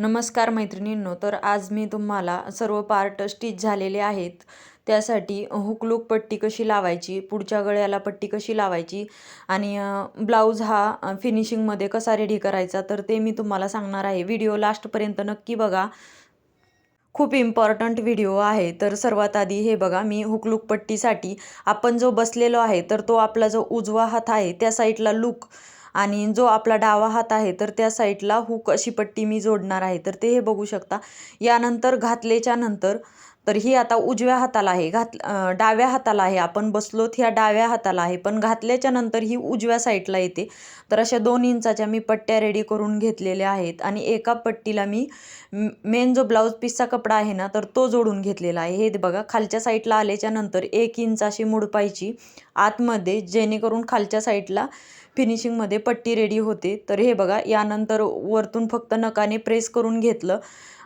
नमस्कार मैत्रिणींनो तर आज मी तुम्हाला सर्व पार्ट स्टिच झालेले आहेत. त्यासाठी हुकलूक पट्टी कशी लावायची पुढच्या गळ्याला पट्टी कशी लावायची आणि ब्लाऊज हा फिनिशिंगमध्ये कसा रेडी करायचा तर ते मी तुम्हाला सांगणार आहे. व्हिडिओ लास्टपर्यंत नक्की बघा. खूप इम्पॉर्टंट व्हिडिओ आहे. तर सर्वात आधी हे बघा मी हुकलूक पट्टीसाठी आपण जो बसलेलो आहे तर तो आपला जो उजवा हात आहे त्या साईडला लूक आणि जो आपला डावा हात आहे तर त्या साईडला हुक अशी पट्टी मी जोडणार आहे. तर ते हे बघू शकता. यानंतर घातलेच्या नंतर तर ही आता उजव्या हाताला आहे. घात डाव्या हाताला आहे. आपण बसलोत ह्या डाव्या हाताला आहे. पण घातल्याच्या नंतर ही उजव्या साईडला येते. तर अशा दोन इंचाच्या मी पट्ट्या रेडी करून घेतलेल्या आहेत आणि एका पट्टीला मी मेन जो ब्लाऊज पीसचा कपडा आहे ना तर तो जोडून घेतलेला आहे. हे बघा खालच्या साईडला आल्याच्यानंतर एक इंच अशी मुडपायची आतमध्ये जेणेकरून खालच्या साईडला फिनिशिंगमध्ये पट्टी रेडी होते. तर हे बघा यानंतर वरतून फक्त नकाने प्रेस करून घेतलं.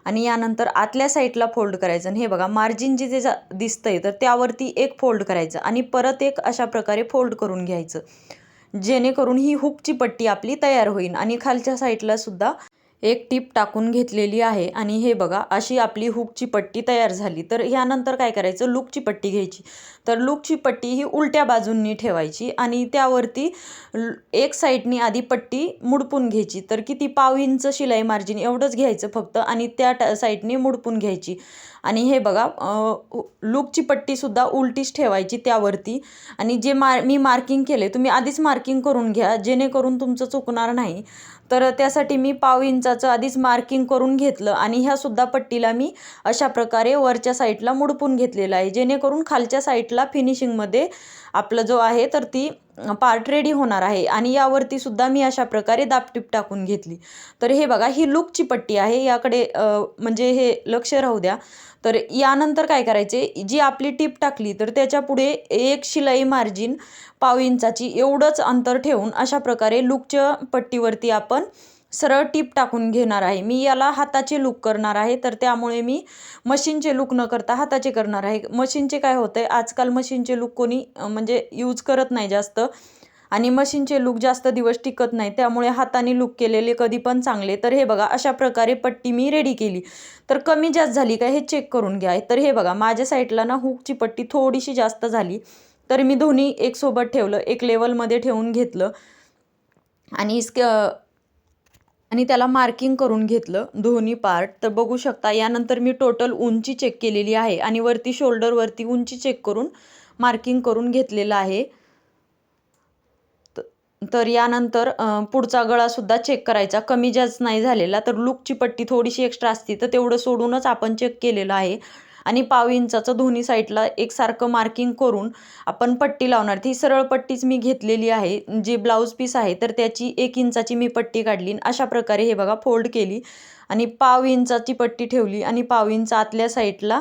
आणि यानंतर आतल्या साईडला फोल्ड करायचं. आणि हे बघा मार्जिन जे जे दिसतंय तर त्यावरती एक फोल्ड करायचं आणि परत एक अशा प्रकारे फोल्ड करून घ्यायचं. जेणेकरून ही हुकची पट्टी आपली तयार होईल. आणि खालच्या साईडला सुद्धा एक टीप टाकून घेतलेली आहे. आणि हे बघा अशी आपली हुकची पट्टी तयार झाली. तर ह्यानंतर काय करायचं? लूकची पट्टी घ्यायची. तर लूकची पट्टी ही उलट्या बाजूंनी ठेवायची आणि त्यावरती एक साईडनी आधी पट्टी मुडपून घ्यायची. तर किती पाव इंच शिलाई मार्जिन एवढंच घ्यायचं फक्त आणि त्या साईडनी मुडपून घ्यायची. आणि हे बघा लूकची पट्टीसुद्धा उलटीच ठेवायची त्यावरती. आणि जे मार मी मार्किंग केले तुम्ही आधीच मार्किंग करून घ्या जेणेकरून तुमचं चुकणार नाही. तर त्यासाठी मी पाव इंचाचं आधीच मार्किंग करून घेतलं आणि ह्यासुद्धा पट्टीला मी अशा प्रकारे वरच्या साईडला मुडपून घेतलेलं आहे. जेणेकरून खालच्या साईडला फिनिशिंगमध्ये आपलं जो आहे तर ती पार्ट रेडी होणार आहे आणि यावरती सुद्धा मी अशा प्रकारे दापटीप टाकून घेतली. तर हे बघा ही लुकची पट्टी आहे. याकडे म्हणजे हे लक्ष राहू द्या. तर यानंतर काय करायचे? जी आपली टीप टाकली तर त्याच्या पुढे एक शिलाई मार्जिन पाव इंचाची एवढंच अंतर ठेवून अशा प्रकारे लुकच्या पट्टीवरती आपण सरळ टीप टाकून घेणार आहे. मी याला हाताचे लूक करणार आहे तर त्यामुळे मी मशीनचे लूक न करता हाताचे करणार आहे. मशीनचे काय होतं आहे आजकाल मशीनचे लूक कोणी म्हणजे यूज करत नाही जास्त आणि मशीनचे लूक जास्त दिवस टिकत नाही त्यामुळे हाताने लूक केलेले कधी पण चांगले. तर हे बघा अशा प्रकारे पट्टी मी रेडी केली. तर कमी जास्त झाली का हे चेक करून घ्या. तर हे बघा माझ्या साईडला ना हुकची पट्टी थोडीशी जास्त झाली तर मी दोन्ही एक सोबत ठेवलं एक लेवलमध्ये ठेवून घेतलं. आणि स्क आणि त्याला मार्किंग करून घेतलं दोन्ही पार्ट तर बघू शकता यानंतर मी टोटल उंची चेक केलेली आहे आणि वरती शोल्डरवरती उंची चेक करून मार्किंग करून घेतलेलं आहे. तर यानंतर पुढचा गळासुद्धा चेक करायचा. कमी जास्त नाही झालेला तर लुकची पट्टी थोडीशी एक्स्ट्रा असती तर तेवढं सोडूनच आपण चेक केलेलं आहे. आणि पाव इंचाचं दोन्ही साईडला एकसारखं मार्किंग करून आपण पट्टी लावणार. ती सरळ पट्टीच मी घेतलेली आहे. जे ब्लाऊज पीस आहे तर त्याची एक इंचाची मी पट्टी काढली अशा प्रकारे हे बघा फोल्ड केली. आणि पाव इंचाची पट्टी ठेवली आणि पाव इंच आतल्या साईडला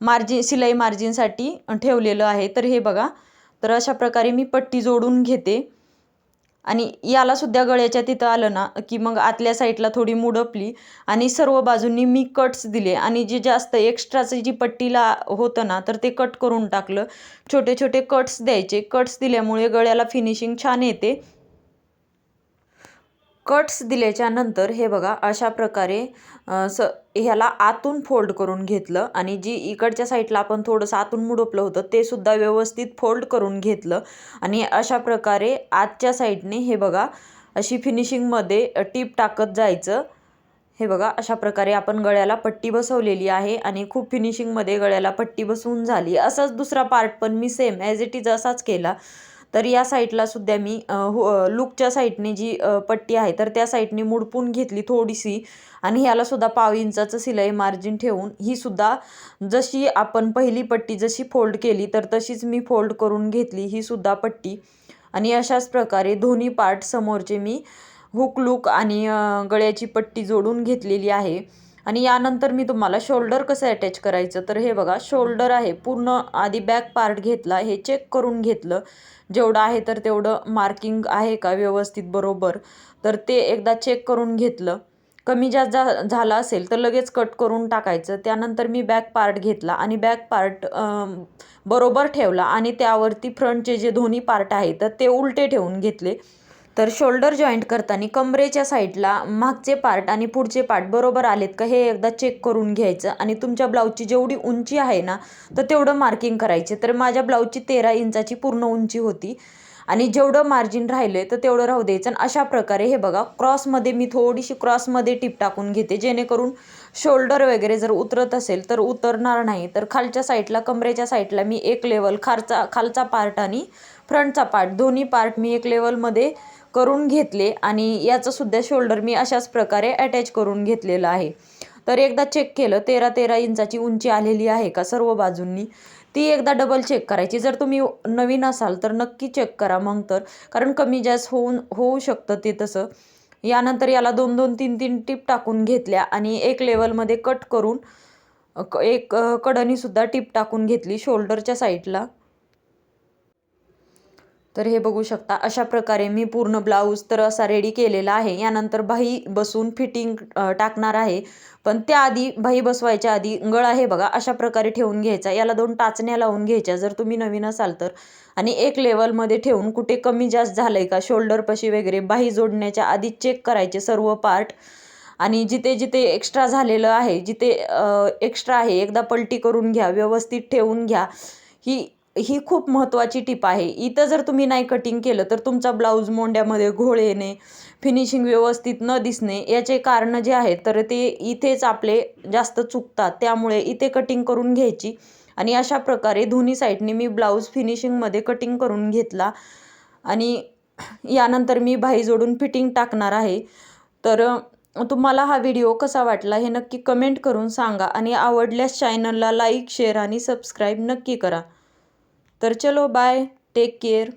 मार्जिन शिलाई मार्जिनसाठी ठेवलेलं आहे. तर हे बघा. तर अशा प्रकारे मी पट्टी जोडून घेते. आणि यालासुद्धा गळ्याच्या तिथं आलं ना की मग आतल्या साईडला थोडी मुडपली आणि सर्व बाजूंनी मी कट्स दिले. आणि जे जास्त एक्स्ट्राचं जी पट्टीला होतं ना तर ते कट करून टाकलं. छोटे छोटे कट्स द्यायचे. कट्स दिल्यामुळे गळ्याला फिनिशिंग छान येते. कट्स दिल्याच्या नंतर हे बघा अशा प्रकारे स ह्याला आतून फोल्ड करून घेतलं आणि जी इकडच्या साईडला आपण थोडंसं आतून मुडपलं होतं ते सुद्धा व्यवस्थित फोल्ड करून घेतलं आणि अशा प्रकारे आतच्या साईडने हे बघा अशी फिनिशिंगमध्ये टीप टाकत जायचं. हे बघा अशा प्रकारे आपण गळ्याला पट्टी बसवलेली आहे आणि खूप फिनिशिंगमध्ये गळ्याला पट्टी बसवून झाली. असंच दुसरा पार्ट पण मी सेम ॲज इट इज असाच केला. तर या साईडला सुद्धा मी हो, लुकच्या साईडने जी पट्टी आहे तर त्या साईडने मुडपून घेतली थोडीशी. आणि ह्याला सुद्धा पाव इंचाचं सिलाई मार्जिन ठेवून ही सुद्धा जशी आपण पहिली पट्टी जशी फोल्ड केली तर तशीच मी फोल्ड करून घेतली ही सुद्धा पट्टी. आणि अशाच प्रकारे दोन्ही पार्ट समोरचे मी हुक लूक आणि गळ्याची पट्टी जोडून घेतलेली आहे. आणि यानंतर मी तुम्हाला शोल्डर कसं अटॅच करायचं? तर हे बघा शोल्डर आहे पूर्ण आधी बॅक पार्ट घेतला हे चेक करून घेतलं. जेवढं आहे तर तेवढं मार्किंग आहे का व्यवस्थित बरोबर? तर ते एकदा चेक करून घेतलं. कमी जास्त जा झालं असेल तर लगेच कट करून टाकायचं. त्यानंतर मी बॅक पार्ट घेतला आणि बॅक पार्ट बरोबर ठेवला आणि त्यावरती फ्रंटचे जे दोन्ही पार्ट आहेत तर ते उलटे ठेवून घेतले. तर शोल्डर जॉईंट करताना कमरेच्या साईडला मागचे पार्ट आणि पुढचे पार्ट बरोबर आलेत का हे एकदा चेक करून घ्यायचं. आणि तुमच्या ब्लाऊजची जेवढी उंची आहे ना तर तेवढं मार्किंग करायचे. तर माझ्या ब्लाऊजची तेरा इंचाची पूर्ण उंची होती. आणि जेवढं मार्जिन राहिलं तर तेवढं राहू द्यायचं. आणि अशा प्रकारे हे बघा क्रॉसमध्ये मी थोडीशी क्रॉसमध्ये टिप टाकून घेते. जेणेकरून शोल्डर वगैरे जर उतरत असेल तर उतरणार नाही. तर खालच्या साईडला कमरेच्या साईडला मी एक लेवल खालचा खालचा पार्ट आणि फ्रंटचा पार्ट दोन्ही पार्ट मी एक लेवलमध्ये करून घेतले आणि याचंसुद्धा शोल्डर मी अशाच प्रकारे अटॅच करून घेतलेलं आहे. तर एकदा चेक केलं तेरा तेरा इंचाची उंची आलेली आहे का सर्व बाजूंनी? ती एकदा डबल चेक करायची. जर तुम्ही नवीन असाल तर नक्की चेक करा मग तर. कारण कमी जास्त होऊन होऊ शकतं ते तसं. यानंतर याला दोन दोन तीन तीन टीप टाकून घेतल्या आणि एक लेवलमध्ये कट करून क- एक कडणीसुद्धा कडनीसुद्धा टिप टाकून घेतली शोल्डरच्या साईडला तर हे बघू शकता अशा प्रकारे मी पूर्ण ब्लाऊज तर असा रेडी केलेला आहे. यानंतर बाही बसून फिटिंग टाकणार आहे. पण त्याआधी बाही बसवायच्या आधी गळा हे बघा अशा प्रकारे ठेवून घ्यायचा. याला दोन टाचण्या लावून घ्यायच्या जर तुम्ही नवीन असाल तर. आणि एक लेवलमध्ये ठेवून कुठे कमी जास्त झालं आहे का शोल्डरपाशी वगैरे बाही जोडण्याच्या आधी चेक करायचे सर्व पार्ट आणि जिथे जिथे एक्स्ट्रा झालेलं आहे जिथे एक्स्ट्रा आहे एकदा पलटी करून घ्या व्यवस्थित ठेवून घ्या. ही ही खूप महत्त्वाची टीप आहे. इथं जर तुम्ही नाही कटिंग केलं तर तुमचा ब्लाऊज मोंड्यामध्ये घोळ येणे फिनिशिंग व्यवस्थित न दिसणे याचे कारणं जे आहेत तर ते इथेच आपले जास्त चुकतात. त्यामुळे इथे कटिंग करून घ्यायची. आणि अशा प्रकारे दोन्ही साईडने मी ब्लाऊज फिनिशिंगमध्ये कटिंग करून घेतला. आणि यानंतर मी भाई जोडून फिटिंग टाकणार आहे. तर तुम्हाला हा व्हिडिओ कसा वाटला हे नक्की कमेंट करून सांगा. आणि आवडल्यास चॅनलला लाईक शेअर आणि सबस्क्राईब नक्की करा. तर चलो बाय टेक केअर